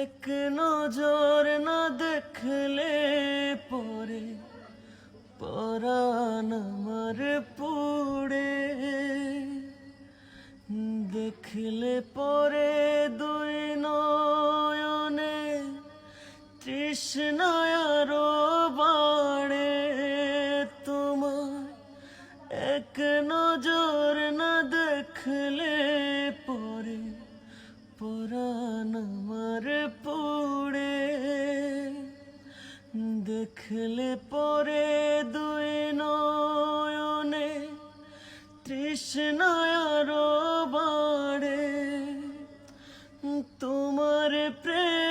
এক নজর না দেখলে পরে পরাণ আমার পুড়ে দেখলে পরে দুই নয়নে তৃষ্ণায় বাড়ে তোমার এক নজর না দেখলে দেখলে পরে দুই নয়নে তৃষ্ণায় আরও বাড়ে। তোমার প্রেম